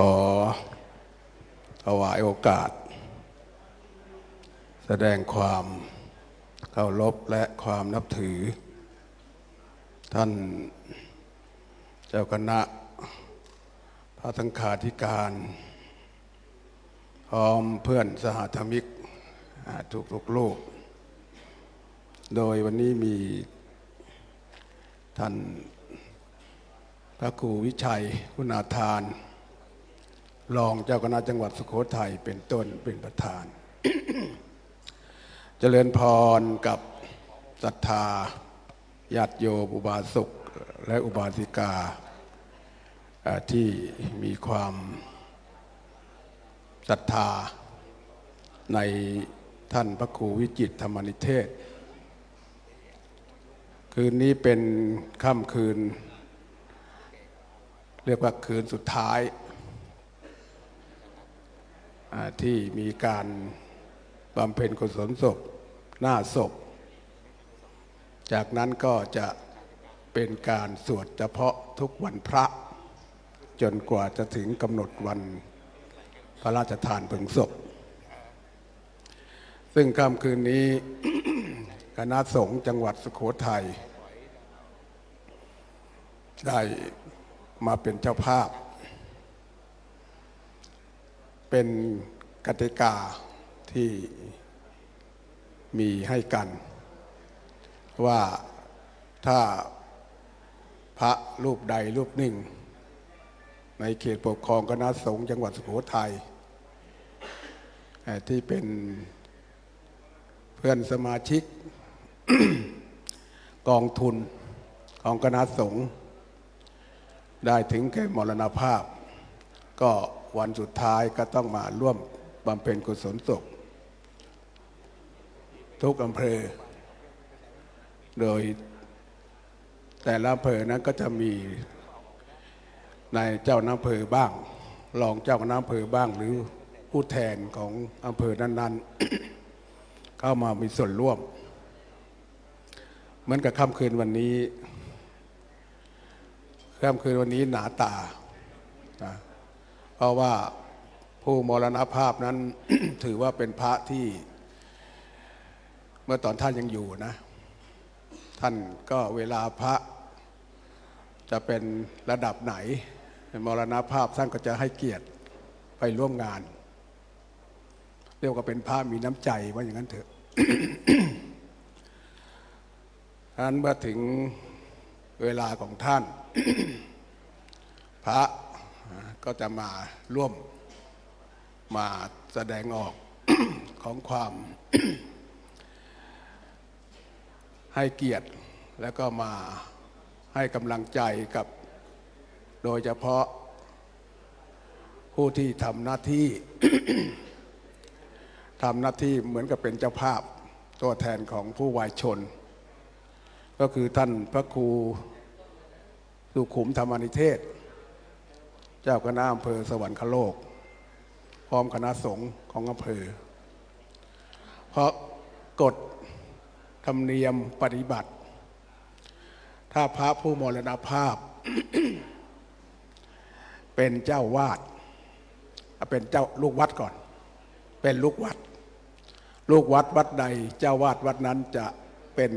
ขอถวายโอกาส แสดงความเคารพและความนับถือ ท่านเจ้าคณะพระสังฆาธิการ พร้อมเพื่อนสหธรรมิกทุกทุกๆลูกโดยวันนี้มีท่านพระครูวิชัยคุณาทาน รองเจ้าคณะจังหวัดสุโขทัยเป็นต้นเป็นประธาน เจริญพรกับศรัทธาญาติโยมอุบาสกและอุบาสิกาที่มีความศรัทธาในท่านพระครูวิจิตธรรมนิเทศ คืนนี้เป็นค่ำคืน เรียกว่าคืนสุดท้าย ที่มีการบำเพ็ญกุศลศพหน้าศพ จากนั้นก็จะเป็นการสวดเฉพาะทุกวันพระ จนกว่าจะถึงกำหนดวันพระราชทานเพลิงศพ ซึ่งค่ำคืนนี้คณะสงฆ์จังหวัดสุโขทัยได้มาเป็นเจ้าภาพ เป็นกติกาที่มีให้กัน ว่าถ้าพระรูปใดรูปหนึ่ง ในเขตปกครองคณะสงฆ์จังหวัดสุโขทัยที่เป็นเพื่อนสมาชิกกองทุนของคณะสงฆ์ได้ถึงแก่มรณภาพ ก็ วันสุดท้ายก็ต้องมาร่วมบำเพ็ญกุศลศพทุกอำเภอ โดยแต่ละอำเภอนั้นก็จะมีนายเจ้าน้ำอำเภอบ้าง รองเจ้าน้ำอำเภอบ้างหรือผู้แทนของอำเภอนั้น ๆ เข้ามามีส่วนร่วม เหมือนกับค่ำคืนวันนี้ค่ำคืนวันนี้หนาตานะ เพราะว่าผู้มรณภาพนั้นถือว่าเป็นพระที่ เมื่อตอนท่านยังอยู่นะ ท่านก็เวลาพระจะเป็นระดับไหนมรณภาพท่านก็จะให้เกียรติไปร่วมงาน เรียกว่าเป็นพระมีน้ำใจว่าอย่างนั้นเถอะฉะนั้นเมื่อถึงเวลาของท่าน พระ ก็จะมาร่วมมาแสดงออกของความให้เกียรติแล้วก็มาให้กำลังใจกับโดยเฉพาะผู้ที่ทำหน้าที่ทำหน้าที่เหมือนกับเป็นเจ้าภาพตัวแทนของผู้วายชน ก็คือท่านพระครูสุขุมธรรมนิเทศ เจ้าคณะอำเภอสวรรคโลก พร้อมคณะสงฆ์ของอำเภอ เพราะกฎธรรมเนียมปฏิบัติ ถ้าพระผู้มรณภาพ เป็นเจ้าวาดเอาเป็นเจ้าลูกวัดก่อน เป็นลูกวัด ลูกวัดวัดใด เจ้าวาดวัดนั้นจะเป็น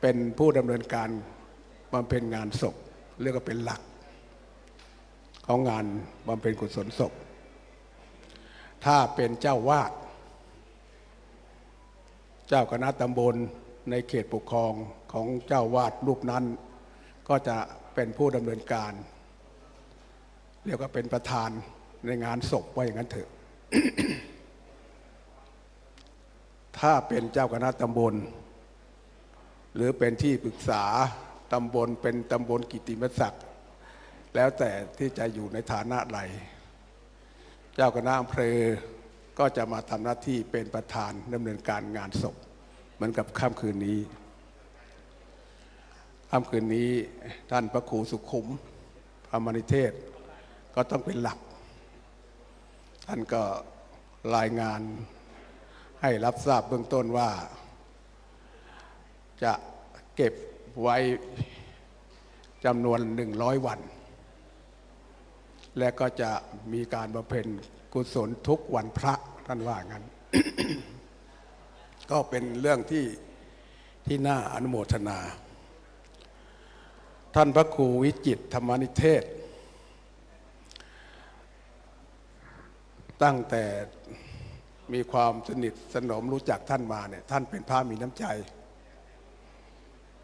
เป็นผู้ดำเนินการบำเพ็ญงานศพเรียกว่าเป็นหลัก ของงานบำเพ็ญกุศลศพ ถ้าเป็นเจ้าวาด เจ้าคณะตำบลในเขตปกครองของเจ้าวาดรูปนั้น ก็จะเป็นผู้ดำเนินการ เรียกว่าเป็นประธานในงานศพว่าอย่างนั้นเถอะ ถ้าเป็นเจ้าคณะตำบล หรือเป็นที่ปรึกษาตำบลเป็นตำบลกิตติมศักดิ์ แล้วแต่ที่จะอยู่ในฐานะใดเจ้าคณะอำเภอก็จะมาทำหน้าที่เป็นประธานดำเนินการงานศพ เหมือนกับค่ำคืนนี้ค่ำคืนนี้ท่านพระครูสุขุมพระมณิเทศ ก็ต้องเป็นหลัก ท่านก็รายงานให้รับทราบเบื้องต้นว่า จะเก็บไว้จำนวนหนึ่งร้อยวัน และก็จะมีการบำเพ็ญกุศลทุกวันพระท่านว่างั้น ก็เป็นเรื่องที่ที่น่าอนุโมทนา ท่านพระครูวิจิตธรรมนิเทศ ตั้งแต่มีความสนิทสนมรู้จักท่านมาเนี่ยท่านเป็นพระมีน้ำใจ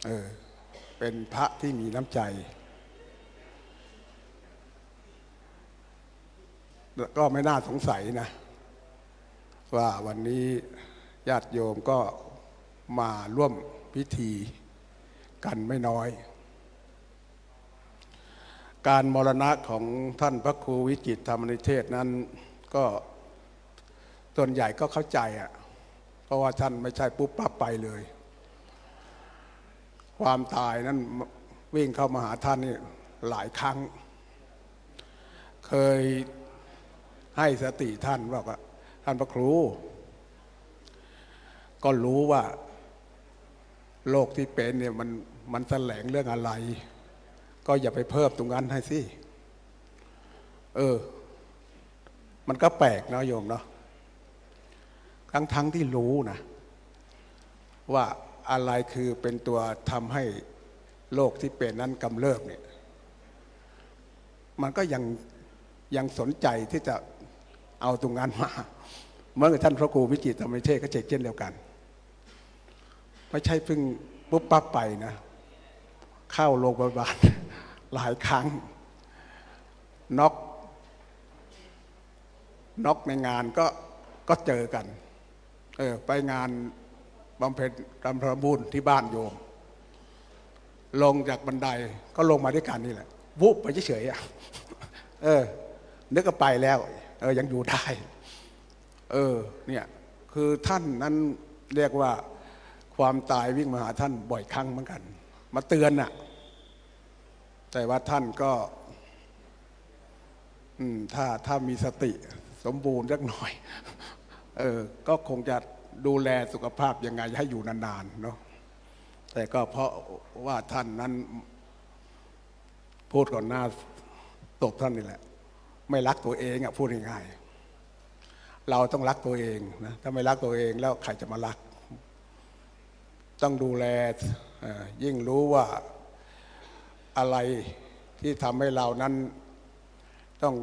เออ เป็นพระที่มีน้ำใจ แล้ว ก็ไม่น่าสงสัยนะ ว่าวันนี้ญาติโยมก็มาร่วมพิธีกันไม่น้อย การมรณะของท่านพระครูวิจิตธรรมนิเทศนั้นก็ส่วนใหญ่ก็เข้าใจอะ่ะ เพราะว่าท่านไม่ใช่ปุ๊บปั๊บไปเลย ความตายนั้นวิ่งเข้ามาหาท่านนี่หลายครั้ง เคย ให้สติท่านบอกว่าท่านพระครู ก็รู้ว่าโรคที่เป็นเนี่ยมันมันแสลงเรื่องอะไร ก็อย่าไปเพิ่มตรงนั้นให้สิเออ มันก็แปลกเนาะโยมเนาะทั้งทั้งที่รู้นะว่าอะไรคือเป็นตัวทำให้โรคที่เป็นนั้นกำเริบเนี่ย มันก็ยังยังสนใจที่จะ เอาตรงนั้นมาเมื่อท่านพระครูวิจิตรธรรมเทศก็เจกเช่นเดียวกันไม่ใช่เพิ่งปุ๊บปั๊บไปนะ เข้าโรงพยาบาลหลายครั้งน็อกน็อกในงานก็ก็เจอกัน เออไปงานบำเพ็ญรรมพระบุญที่บ้านโยม ลงจากบันไดก็ลงมาด้วยกันนี่แหละ วุบไปเฉยๆอะ เออ นึกก็ไปแล้ว เออยังอยู่ได้ เออเนี่ยคือท่านนั้นเรียกว่าความตายวิ่งมาหาท่านบ่อยครั้งเหมือนกัน มาเตือนน่ะ แต่ว่าท่านก็อืมถ้าถ้ามีสติสมบูรณ์สักหน่อย เออก็คงจะดูแลสุขภาพยังไงให้อยู่นานๆเนาะแต่ก็เพราะว่าท่านนั้น พูดก่อนหน้าตบท่านนี่แหละ ไม่รักตัวเองอะพูดง่ายๆเราต้องรักตัวเองนะถ้าไม่รักตัวเองแล้วใครจะมารัก ต้องดูแลยิ่งรู้ว่าอะไรที่ทำให้เรานั้นต้อง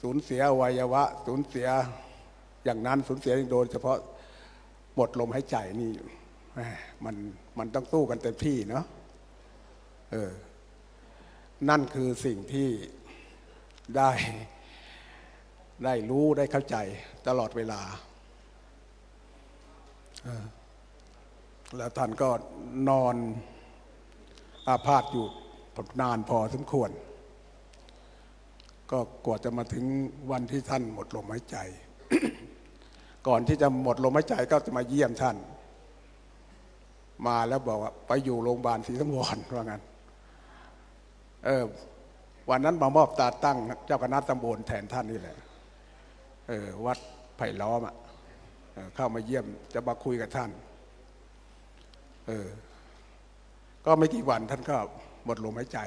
สูญเสียอวัยวะ สูญเสียอย่างนั้นสูญเสียโดยเฉพาะหมดลมหายใจนี่มันมันต้องสู้กันเต็มที่เนาะเออนั่นคือสิ่งที่ ได้ได้รู้ได้เข้าใจตลอดเวลา แล้วท่านก็นอนอาพาธอยู่นานพอสมควร ก็กว่าจะมาถึงวันที่ท่านหมดลมหายใจ ก่อนที่จะหมดลมหายใจก็จะมาเยี่ยมท่าน มาแล้วบอกว่า ไปอยู่โรงพยาบาลศรีสังวรว่างั้น เออ วันนั้นมามอบตาตั้งเจ้าคณะตำบลแทนท่านนี่แหละเออวัดไผ่ล้อมอะเข้ามาเยี่ยมจะมาคุยกับท่าน เออ ก็ไม่กี่วันท่านก็หมดลมหายใจ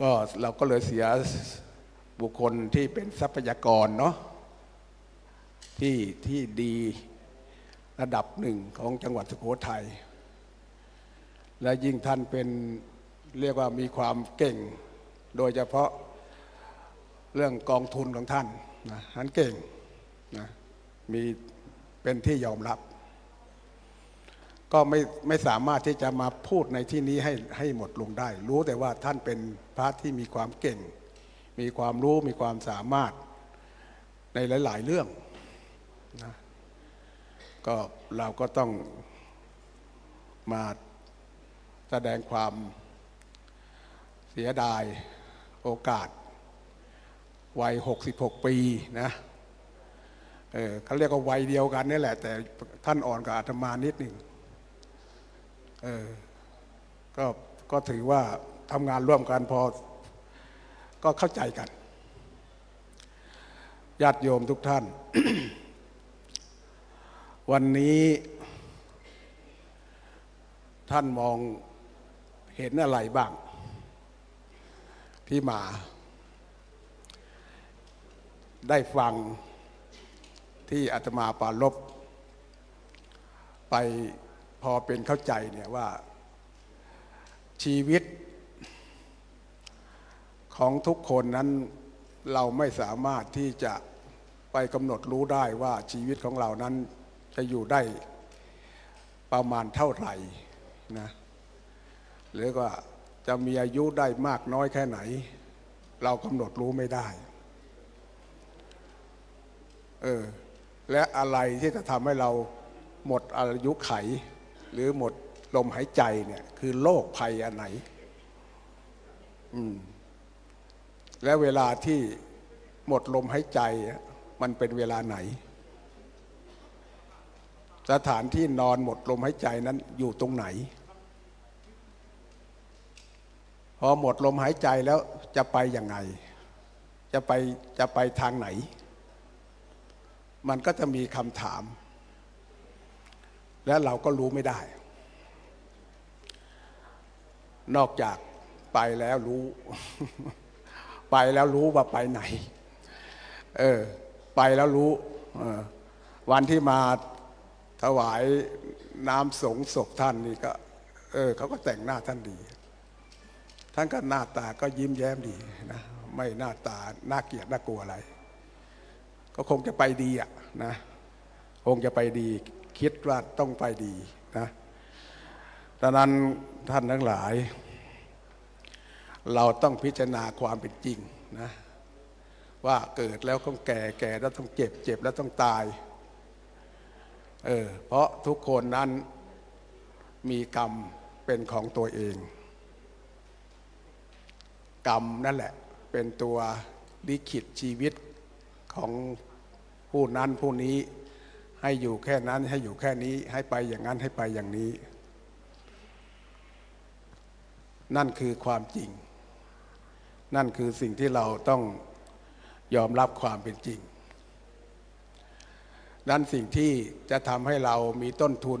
ก็เราก็เลยเสียบุคคลที่เป็นทรัพยากรเนาะที่ที่ดีระดับหนึ่งของจังหวัดสุโขทัยและยิ่งท่านเป็น เรียกว่ามีความเก่ง โดยเฉพาะเรื่องกองทุนของท่านนะท่านเก่งนะมีเป็นที่ยอมรับ ก็ไม่ไม่สามารถที่จะมาพูดในที่นี้ให้ให้หมดลงได้ รู้แต่ว่าท่านเป็นพระที่มีความเก่ง มีความรู้มีความสามารถในหลาย ๆ เรื่องนะก็เราก็ต้องมาแสดงความ เสียดายโอกาส วัยหกสิบหกปีนะ เออเขาเรียกว่าวัยเดียวกันนี่แหละ แต่ท่านอ่อนกว่าอาตมานิดหนึ่ง เออ ก็ก็ถือว่าทำงานร่วมกันพอ ก็เข้าใจกัน ญาติโยมทุกท่าน วันนี้ท่านมองเห็นอะไรบ้าง ที่มา ได้ฟังที่อาตมาปรารบไปพอเป็นเข้าใจเนี่ยว่าชีวิต ของทุกคนนั้นเราไม่สามารถที่จะไปกำหนดรู้ได้ว่าชีวิตของเรานั้นจะอยู่ได้ประมาณเท่าไหร่นะหรือว่า จะมีอายุได้มากน้อยแค่ไหน เรากำหนดรู้ไม่ได้ เออ และอะไรที่จะทำให้เราหมดอายุไข หรือหมดลมหายใจเนี่ยคือโรคภัยอันไหน อืม และเวลาที่หมดลมหายใจ มันเป็นเวลาไหน สถานที่นอนหมดลมหายใจนั้นอยู่ตรงไหน พอหมดลมหายใจแล้วจะไปยังไง จะไปจะไปทางไหน มันก็จะมีคำถาม และเราก็รู้ไม่ได้ นอกจากไปแล้วรู้ ไปแล้วรู้ว่าไปไหน เออ ไปแล้วรู้วันที่มาถวายน้ำสงศพท่านนี่ก็ เออเขาก็แต่งหน้าท่านดี ท่านก็หน้าตาก็ยิ้มแย้มดีนะไม่หน้าตาน่าเกลียดน่ากลัวอะไร ก็คงจะไปดีอะนะคงจะไปดี คิดว่าต้องไปดีนะดังนั้นท่านทั้งหลาย เราต้องพิจารณาความเป็นจริงนะว่าเกิดแล้วต้องแก่แก่แล้วต้องเจ็บเจ็บแล้วต้องตายเออเพราะทุกคนนั้นมีกรรมเป็นของตัวเอง กรรมนั่นแหละเป็นตัวลิขิตชีวิตของผู้นั้นผู้นี้ให้อยู่แค่นั้นให้อยู่แค่นี้ให้ไปอย่างนั้นให้ไปอย่างนี้ นั่นคือความจริง นั่นคือสิ่งที่เราต้องยอมรับความเป็นจริง นั่นสิ่งที่จะทำให้เรามีต้นทุน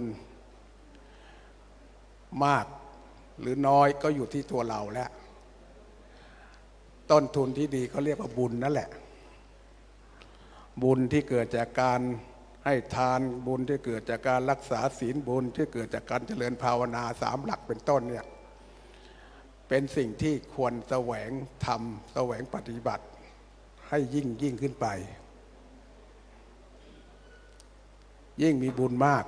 มากหรือน้อยก็อยู่ที่ตัวเราแล้ว ต้นทุนที่ดีเขาเรียกว่าบุญนั่นแหละ บุญที่เกิดจากการให้ทานบุญที่เกิดจากการรักษาศีลบุญที่เกิดจากการเจริญภาวนาสามหลักเป็นต้นเนี่ยเป็นสิ่งที่ควรแสวงทำแสวงปฏิบัติ ให้ยิ่งยิ่งขึ้นไป ยิ่งมีบุญมาก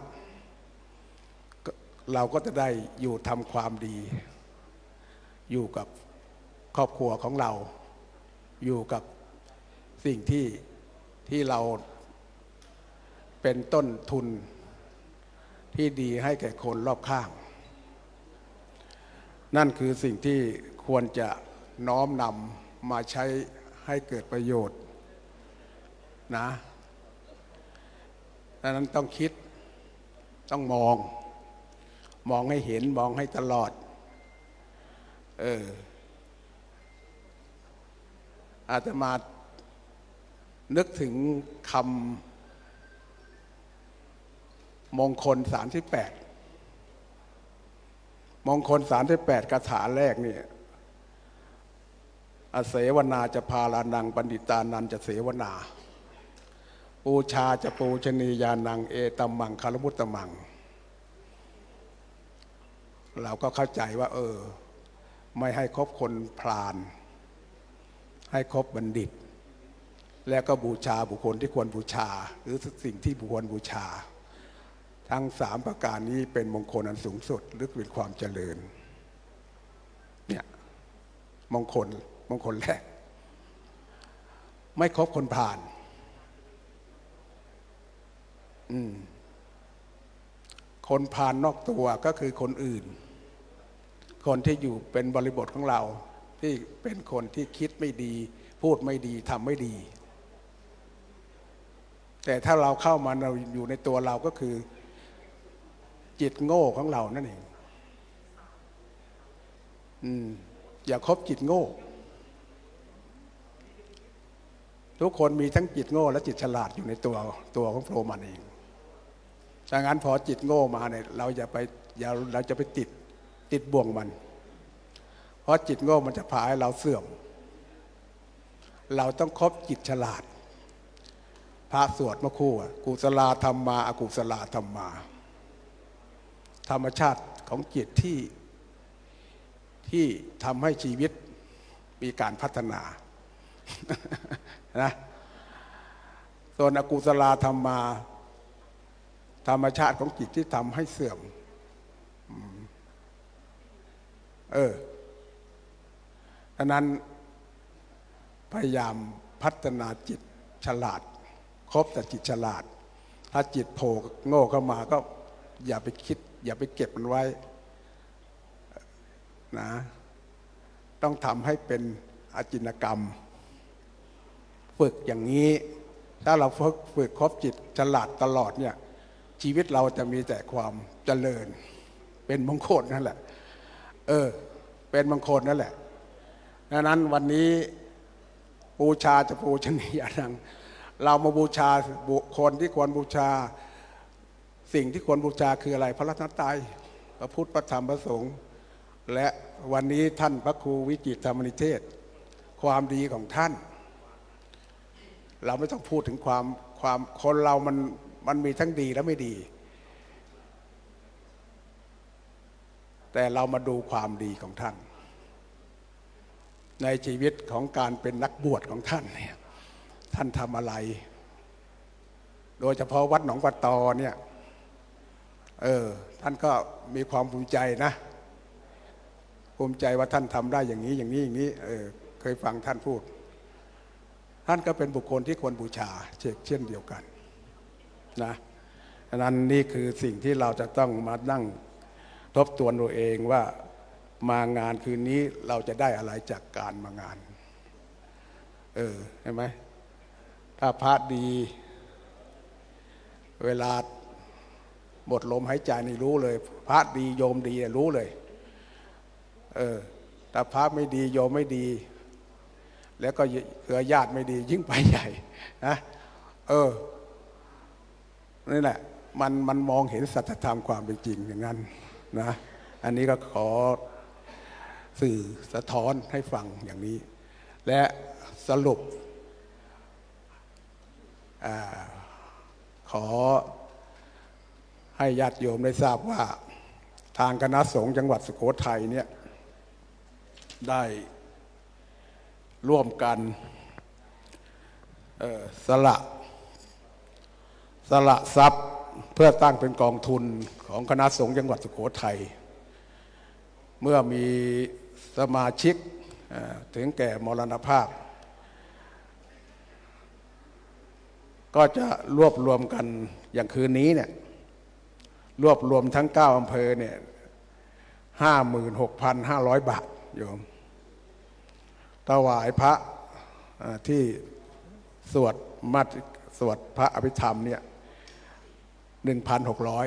เราก็จะได้อยู่ทำความดี อยู่กับ ครอบครัวของเราอยู่กับสิ่งที่ที่เราเป็นต้นทุนที่ดีให้แก่คนรอบข้าง นั่นคือสิ่งที่ควรจะน้อมนำมาใช้ให้เกิดประโยชน์นะดังนั้นต้องคิดต้องมอง มองให้เห็นมองให้ตลอด เออ อาจจะมานึกถึงคำมงคลสามที่แปดมงคลสามที่แปดคาถาแรกเนี่ยอเสวนาจะพาลานังปณิตานันจะเสวนา ปูชาจะปูชนียานัง เอตัมมังคารมุตตมัง เราก็เข้าใจว่า เออ ไม่ให้คบคนพราน ให้ครบบัณฑิต แล้วก็บูชาบุคคลที่ควรบูชา หรือสิ่งที่บุคคลบูชา ทั้งสามประการนี้เป็นมงคลอันสูงสุดหรือเป็นความเจริญเนี่ยมงคลมงคลแรก ไม่ครบคนผ่าน อืมคนผ่านนอกตัวก็คือคนอื่น คนที่อยู่เป็นบริบทของเรา ที่เป็นคนที่คิดไม่ดี พูดไม่ดีทำไม่ดี แต่ถ้าเราเข้ามาเราอยู่ในตัวเราก็คือ จิตโง่ของเรานั่นเองอืมอย่าคบจิตโง่ ทุกคนมีทั้งจิตโง่ และจิตฉลาดอยู่ในตัวตัวของโปรมันเองดังนั้นพอจิตโง่มาเนี่ยเราอย่าไปอย่าเราจะไปติดติดบ่วงมัน เพราะจิตโง่มันจะพาให้เราเสื่อม เราต้องคบจิตฉลาด พระสวดเมื่อครู่กุศลาธรรมมาอากุศลาธรรมมา ธรรมชาติของจิตที่ที่ทำให้ชีวิตมีการพัฒนานะส่วนอกุศลาธรรมมา ธรรมชาติของจิตที่ทำให้เสื่อม เออ ดังนั้นพยายามพัฒนาจิตฉลาด ครบแต่จิตฉลาด ถ้าจิตโผล่โง่เข้ามาก็อย่าไปคิด อย่าไปเก็บมันไว้นะต้องทำให้เป็นอาจินกรรม ฝึกอย่างนี้ ถ้าเราฝึกฝึกครบจิตฉลาดตลอดเนี่ยชีวิตเราจะมีแต่ความเจริญ เป็นมงคลนั่นแหละ เออ เป็นมงคลนั่นแหละ ดังนั้นวันนี้บูชาจะปูชนียานังเรามาบูชาบุคคลที่ควรบูชา สิ่งที่ควรบูชาคืออะไร พระรัตนตรัยพระพุทธพระธรรมพระสงฆ์และวันนี้ท่านพระครูวิจิตธรรมนิเทศ ความดีของท่าน เราไม่ต้องพูดถึงความความคนเรามันมันมีทั้งดีและไม่ดี แต่เรามาดูความดีของท่าน ในชีวิตของการเป็นนักบวชของท่านเนี่ยท่านทำอะไร โดยเฉพาะวัดหนองปะตอเนี่ยเออท่านก็มีความภูมิใจนะ ภูมิใจว่าท่านทำได้อย่างนี้อย่างนี้อย่างนี้เออเคยฟังท่านพูด ท่านก็เป็นบุคคลที่ควรบูชาเช่นเดียวกันนะดังนั้นนี่คือสิ่งที่เราจะต้องมานั่งทบทวนตัวเองว่า มางานคืนนี้เราจะได้อะไรจากการมางาน เออเห็นไหมถ้าพระดี เวลาหมดลมหายใจนี่รู้เลย พระดีโยมดีรู้เลย เออถ้าพระไม่ดีโยมไม่ดี แล้วก็เกือญาติไม่ดี ยิ่งไปใหญ่นะเออนี่แหละมันมันมองเห็นสัจธรรมความเป็นจริงอย่างนั้นนะอันนี้ก็ขอ สื่อสะท้อนให้ฟังอย่างนี้ และสรุปอขอให้ญาติโยมได้ทราบว่าทางคณะสงฆ์จังหวัดสุโขทัยเนี่ยได้ร่วมกันสละสละทรัพย์เพื่อตั้งเป็นกองทุนของคณะสงฆ์จังหวัดสุโขทัยเมื่อมี สมาชิกถึงแก่มรณภาพ ก็จะรวบรวมกันอย่างคืนนี้เนี่ยรวบรวมทั้งเก้าอำเภอเนี่ยห้าหมื่นหกพันห้าร้อยบาทโยมถวายพระที่สวดมัดสวดพระอภิธรรมเนี่ยหนึ่งพันหกร้อย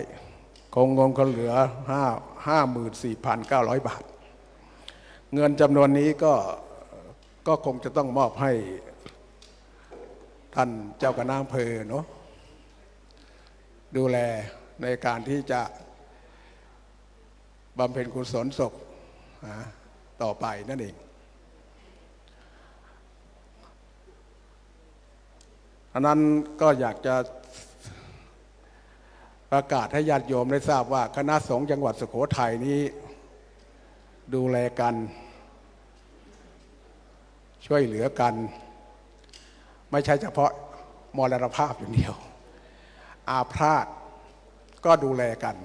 คงงงก็เหลือห้าห้าหมื่นสี่พันเก้าร้อยบาท เงินจำนวนนี้ก็ก็คงจะต้องมอบให้ท่านเจ้าคณะอำเภอเนาะดูแลในการที่จะบำเพ็ญกุศลศพต่อไปนั่นเองอันนั้นก็อยากจะประกาศให้ญาติโยมได้ทราบว่าคณะสงฆ์จังหวัดสุโขทัยนี้ ดูแลกัน ช่วยเหลือกัน ไม่ใช่เฉพาะมรณภาพอย่างเดียว อาพาธก็ดูแลกัน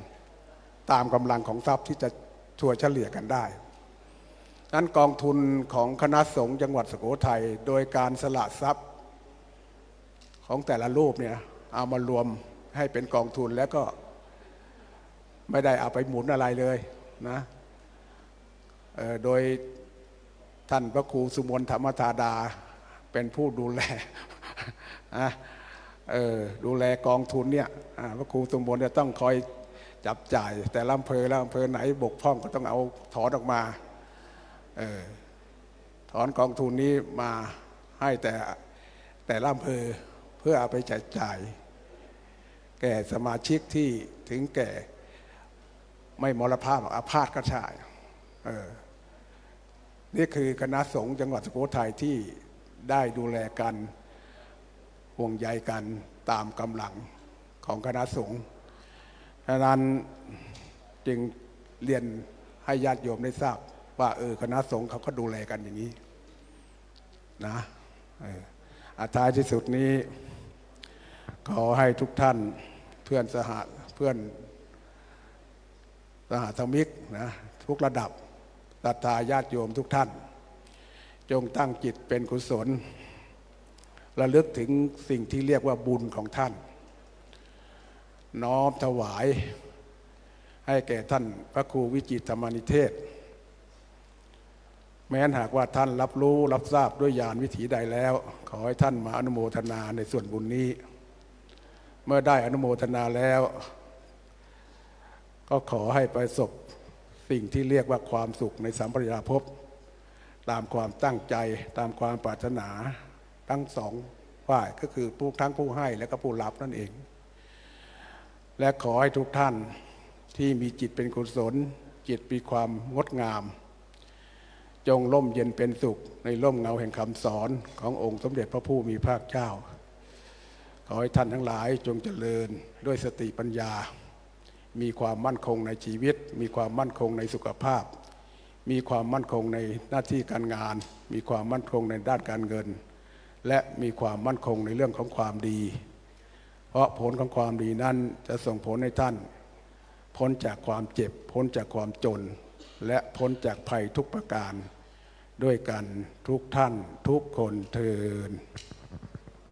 ตามกำลังของทรัพย์ที่จะช่วยเฉลี่ยกันได้นั้นกองทุนของคณะสงฆ์จังหวัดสุโขทัยโดยการสละทรัพย์ของแต่ละรูปเนี่ยเอามารวมให้เป็นกองทุนแล้วก็ไม่ได้เอาไปหมุนอะไรเลยนะโดย ท่านพระครูสุมนธรรมธาดา เป็นผู้ดูแลนะดูแลกองทุนเนี่ยพระครูสุมนจะต้องคอยจับจ่าย แต่ลำเพอแล้วอำเภอไหนบกพร่องก็ต้องเอาถอนออกมาออถอนกองทุนนี้มาให้แต่แต่ลำเพอเพื่อเอาไปจ่ายจ่าย แก่สมาชิกที่ถึงแก่ไม่มรภาพอาพาธก็ใช่เออ นี่คือคณะสงฆ์จังหวัดสุโขทัยที่ได้ดูแลกันห่วงใยกันตามกำลังของคณะสงฆ์ดังนั้นจึงเรียนให้ญาติโยมได้ทราบ ว่าเออคณะสงฆ์เขาก็ดูแลกันอย่างนี้นะอออาท้ายที่สุดนี้ขอให้ทุกท่านเพื่อนสหเพื่อนสหธมิกนะทุกระดับ ศรัทธาญาติโยมทุกท่าน จงตั้งจิตเป็นกุศลระลึกถึงสิ่งที่เรียกว่าบุญของท่าน น้อมถวาย ให้แก่ท่านพระครูวิจิตธรรมานิเทศ แม้นหากว่าท่านรับรู้รับทราบด้วยญาณวิถีใดแล้ว ขอให้ท่านมาอนุโมทนาในส่วนบุญนี้ เมื่อได้อนุโมทนาแล้ว ก็ขอให้ประสบ สิ่งที่เรียกว่าความสุขในสัมปรายภพ ตามความตั้งใจตามความปรารถนาทั้งสองฝ่ายก็คือผู้ทั้งผู้ให้และก็ผู้รับนั่นเอง และขอให้ทุกท่านที่มีจิตเป็นกุศล จิตมีความงดงาม จงร่มเย็นเป็นสุข ในร่มเงาแห่งคำสอนขององค์สมเด็จพระผู้มีพระเจ้า ขอให้ท่านทั้งหลายจงเจริญด้วยสติปัญญา มีความมั่นคงในชีวิต มีความมั่นคงในสุขภาพ มีความมั่นคงในหน้าที่การงาน มีความมั่นคงในด้านการเงิน และมีความมั่นคงในเรื่องของความดี เพราะผลของความดีนั้นจะส่งผลให้ท่าน พ้นจากความเจ็บ พ้นจากความจน และพ้นจากภัยทุกประการ ด้วยกันทุกท่านทุกคนเทิน